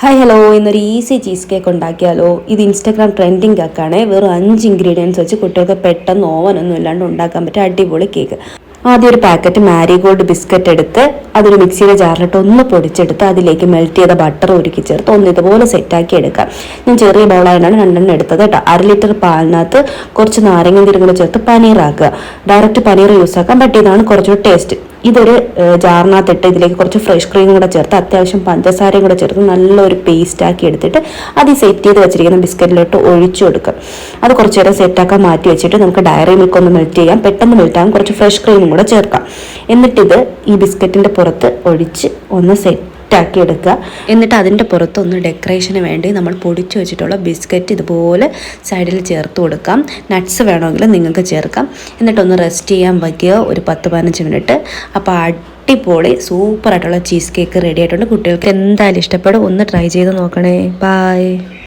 Hi hello ഇന്നൊരു easy cheese cake ഉണ്ടാക്കിയാലോ? ഇത് ഇൻസ്റ്റാഗ്രാം ട്രെൻഡിങ് കേക്കാണ് വെറും അഞ്ച് ഇൻഗ്രീഡിയൻസ് വെച്ച് കുട്ടികൾക്ക് പെട്ടെന്ന് ഓവനൊന്നും ഇല്ലാണ്ട് ഉണ്ടാക്കാൻ പറ്റിയ അടിപൊളി കേക്ക് ആദ്യം ഒരു പാക്കറ്റ് മാരിഗോൾഡ് ബിസ്ക്കറ്റ് എടുത്ത് അതൊരു മിക്സിയുടെ ജാറിലിട്ട് ഒന്ന് പൊടിച്ചെടുത്ത് അതിലേക്ക് മെൽറ്റ് ചെയ്ത ബട്ടർ ഉരുക്കി ചേർത്ത് ഒന്ന് ഇതുപോലെ സെറ്റാക്കി എടുക്കാം. ഞാൻ ചെറിയ ബൗളായിട്ടാണ് രണ്ടെണ്ണം എടുത്തത് കേട്ടോ. അര ലിറ്റർ പാലിനകത്ത് കുറച്ച് നാരങ്ങ തിരുങ്ങൾ ചേർത്ത് പനീറാക്കുക. ഡയറക്റ്റ് പനീർ യൂസ് ആക്കാൻ പറ്റിയതാണ് കുറച്ചുകൂടി ടേസ്റ്റ് ഇതൊരു ജാറിനകത്തിട്ട് ഇതിലേക്ക് കുറച്ച് ഫ്രഷ് ക്രീം കൂടെ ചേർത്ത് അത്യാവശ്യം പഞ്ചസാരയും കൂടെ ചേർത്ത് നല്ലൊരു പേസ്റ്റ് ആക്കി എടുത്തിട്ട് അത് സെറ്റ് ചെയ്ത് വെച്ചിരിക്കുന്ന ബിസ്ക്കറ്റിലോട്ട് ഒഴിച്ചു കൊടുക്കുക. അത് കുറച്ച് നേരം സെറ്റാക്കാൻ മാറ്റി വെച്ചിട്ട് നമുക്ക് ഡയറി മിൽക്ക് ഒന്ന് മെൽറ്റ് ചെയ്യാം. പെട്ടെന്ന് മെൽറ്റ് ആകാൻ കുറച്ച് ഫ്രഷ് ക്രീമും കൂടെ ചേർക്കാം. എന്നിട്ടിത് ഈ ബിസ്ക്കറ്റിന്റെ പുറത്ത് ഒഴിച്ച് ഒന്ന് സെറ്റ് ആക്കി എടുക്കുക. എന്നിട്ട് അതിന്റെ പുറത്തൊന്ന് ഡെക്കറേഷന് വേണ്ടി നമ്മൾ പൊടിച്ചു വെച്ചിട്ടുള്ള ബിസ്ക്കറ്റ് ഇതുപോലെ സൈഡിൽ ചേർത്ത് കൊടുക്കാം. നട്ട്സ് വേണമെങ്കിൽ നിങ്ങൾക്ക് ചേർക്കാം. എന്നിട്ടൊന്ന് റെസ്റ്റ് ചെയ്യാൻ വയ്ക്കുക ഒരു പത്ത് പതിനഞ്ച് മിനിറ്റ്. അപ്പോൾ അടിപൊളി സൂപ്പറായിട്ടുള്ള ചീസ് കേക്ക് റെഡി ആയിട്ടുണ്ട്. കുട്ടികൾക്ക് എന്തായാലും ഇഷ്ടപ്പെടും. ഒന്ന് ട്രൈ ചെയ്ത് നോക്കണേ. ബായ്